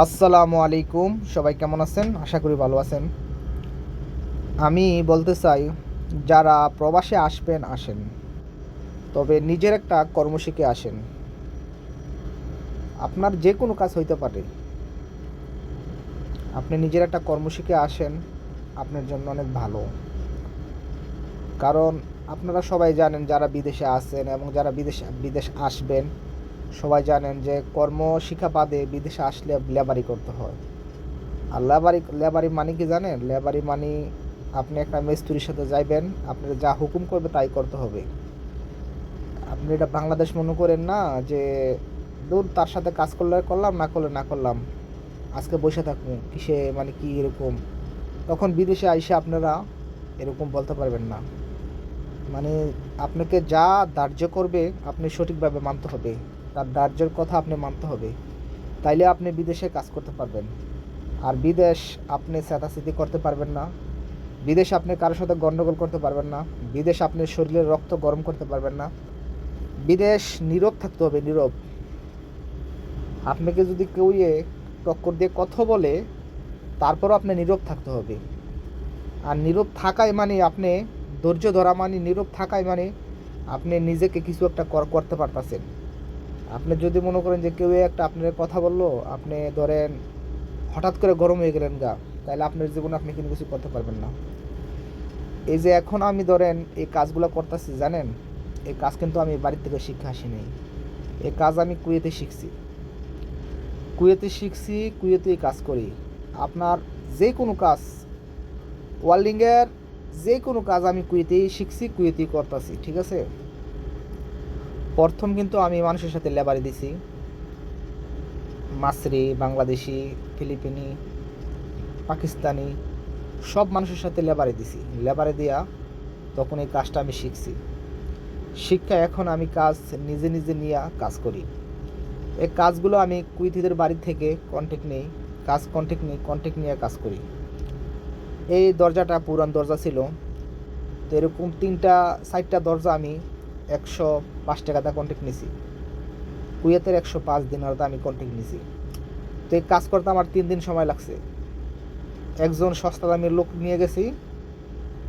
আসসালামু আলাইকুম। সবাই কেমন আছেন? আশা করি ভালো আছেন। আমি বলতে চাই, যারা প্রবাসে আসবেন, আসেন। তবে নিজের একটা কর্ম শিখে আসেন। আপনার যে কোনো কাজ হইতে পারে। আপনি নিজের একটা কর্ম শিখে আসেন, আপনার জন্য অনেক ভালো। কারণ আপনারা সবাই জানেন, যারা বিদেশে আছেন এবং যারা বিদেশে, বিদেশ আসবেন সবাই জানেন যে কর্ম শিক্ষা বাদে বিদেশে আসলে লেবারি করতে হয়। আর লেবারি লেবারি মানে কি জানেন? লেবারি মানে আপনি একটা মিস্ত্রির সাথে যাইবেন, আপনি যা হুকুম করবে তাই করতে হবে। আপনি এটা বাংলাদেশ মনে করেন না যে দূর তার সাথে কাজ করলে করলাম, না করলে না করলাম, আজকে বসে থাকব কিসে মানে কি এরকম? তখন বিদেশে আইসে আপনারা এরকম বলতে পারবেন না। মানে আপনাকে যা ধার্য করবে, আপনি সঠিকভাবে মানতে হবে। তার ধার্যের কথা আপনি মানতে হবে। তাইলে আপনি বিদেশে কাজ করতে পারবেন। আর বিদেশ আপনি স্যাতাস্যিতি করতে পারবেন না। বিদেশ আপনি কারোর সাথে গণ্ডগোল করতে পারবেন না। বিদেশ আপনি শরীরের রক্ত গরম করতে পারবেন না। বিদেশ নীরব থাকতে হবে, নীরব। আপনাকে যদি কেউ ইয়ে টক্কর দিয়ে কথা বলে, তারপরও আপনি নীরব থাকতে হবে। আর নীরব থাকায় মানে আপনি ধৈর্য ধরা মানে নীরব থাকায় মানে আপনি নিজেকে কিছু একটা করতে পারতেছেন। আপনি যদি মনে করেন যে কেউ একটা আপনার কথা বলল, আপনি ধরেন হঠাৎ করে গরম হয়ে গেলেন গা, তাহলে আপনার জীবনে আপনি কিন্তু কিছু করতে পারবেন না। এই যে এখন আমি ধরেন এই কাজগুলো করতেছি, জানেন? এই কাজ কিন্তু আমি বাড়ির থেকে শিক্ষা আসিনি এই কাজ আমি কুয়েতে শিখছি। কুয়েতে শিখছি কুয়েতেই কাজ করি। আপনার যে কোনো কাজ, ওয়ার্ল্ডিংয়ের যে কোনো কাজ আমি কুয়েতেই শিখছি, কুয়েতেই করতেছি, ঠিক আছে? প্রথম কিন্তু আমি মানুষের সাথে লেবারি দিছি। মাসরি, বাংলাদেশি, ফিলিপিনি, পাকিস্তানি, সব মানুষের সাথে লেবারে দিছি। লেবারে দিয়া তখন এই কাজটা আমি শিখছি। শিক্ষা এখন আমি কাজ নিজে নিজে নিয়ে কাজ করি। এই কাজগুলো আমি কুইতিদের বাড়ি থেকে কন্ট্যাক্ট নেই, কাজ কন্ট্যাক্ট নেই কন্ট্যাক্ট নিয়ে কাজ করি। এই দরজাটা পুরান দরজা ছিল। তো এরকম তিনটা, চারটা দরজা আমি একশো পাঁচ টাকাতে কন্ট্যাক্ট নিছি। কুয়েতের একশো পাঁচ দিন হয়তো আমি কন্ট্যাক্ট নিছি। তো এই কাজ করতে আমার তিন দিন সময় লাগছে। একজন সস্তা দামের লোক নিয়ে গেছি,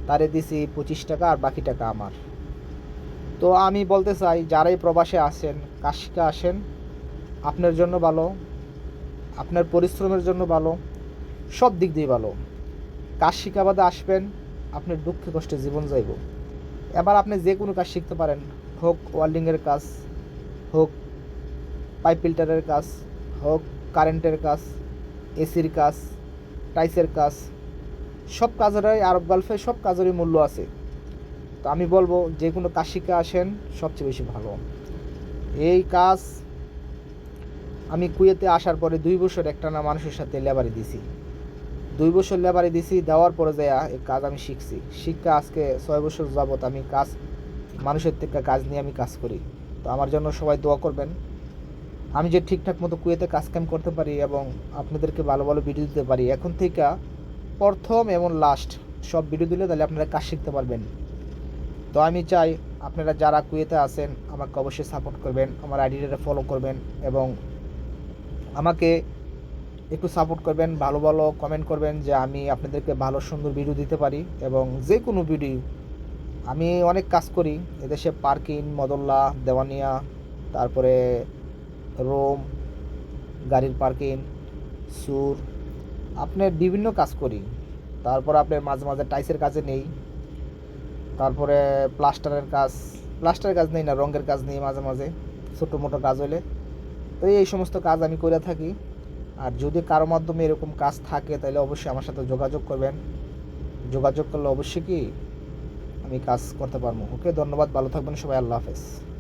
তারে দিছি পঁচিশ টাকা আর বাকি টাকা আমার। তো আমি বলতে চাই, যারাই প্রবাসে আসেন কাজ শিখে আসেন, আপনার জন্য ভালো, আপনার পরিশ্রমের জন্য ভালো, সব দিক দিয়ে ভালো। কাজ শিখা বাদে আসবেন, আপনার দুঃখে কষ্টে জীবন যাইব। এবার আপনি যে কোনো কাজ শিখতে পারেন। হোক ওয়ার্ল্ডিংয়ের কাজ, হোক পাইপ ফিল্টারের কাজ, হোক কারেন্টের কাজ এসির কাজ টাইসের কাজ, সব কাজেরই আরব গালফে সব কাজেরই মূল্য আছে। তো আমি বলব, যে কোনো কাজ শিখে আসেন, সবচেয়ে বেশি ভালো। এই কাজ আমি কুয়েতে আসার পরে দুই বছর একটানা মানুষের সাথে লেবারি দিছি দুই বছর লেবারি দিছি, দেওয়ার পরে যায়া এই কাজ আমি শিখছি। শিক্ষা আজকে ছয় বছর যাবত আমি কাজ, মানুষের থেকে কাজ নিয়ে আমি কাজ করি। তো আমার জন্য সবাই দোয়া করবেন। আমি যে ঠিকঠাক মতো কুয়েতে কাজ কাম করতে পারি এবং আপনাদেরকে ভালো ভালো ভিডিও দিতে পারি, এখন থেকে প্রথম এবং লাস্ট সব ভিডিও দিলে তাহলে আপনারা কাজ শিখতে পারবেন। তো আমি চাই আপনারা যারা কুয়েতে আছেন, আমাকে অবশ্যই সাপোর্ট করবেন, আমার আইডিটা ফলো করবেন এবং আমাকে একটু সাপোর্ট করবেন, ভালো ভালো কমেন্ট করবেন যে আমি আপনাদেরকে ভালো সুন্দর ভিডিও দিতে পারি এবং যে কোনো ভিডিও আমি অনেক কাজ করি। এদেশে পার্কিং মদল্লা, দেওয়ানিয়া, তারপরে রোম, গাড়ির পার্কিং সুর, আপনার বিভিন্ন কাজ করি। তারপর আপনার মাঝে মাঝে টাইসের কাজে নেই। তারপরে প্লাস্টারের কাজ প্লাস্টারের কাজ নেই না, রঙের কাজ নেই মাঝে মাঝে ছোটো মোটো কাজ হলে তো এই সমস্ত কাজ আমি করে থাকি। আর যদি কারও মাধ্যমে এরকম কাজ থাকে, তাহলে অবশ্যই আমার সাথে যোগাযোগ করবেন। যোগাযোগ করলে অবশ্যই কি আমি কাজ করতে পারব। ওকে, ধন্যবাদ, ভালো থাকবেন সবাই, আল্লাহ হাফেজ।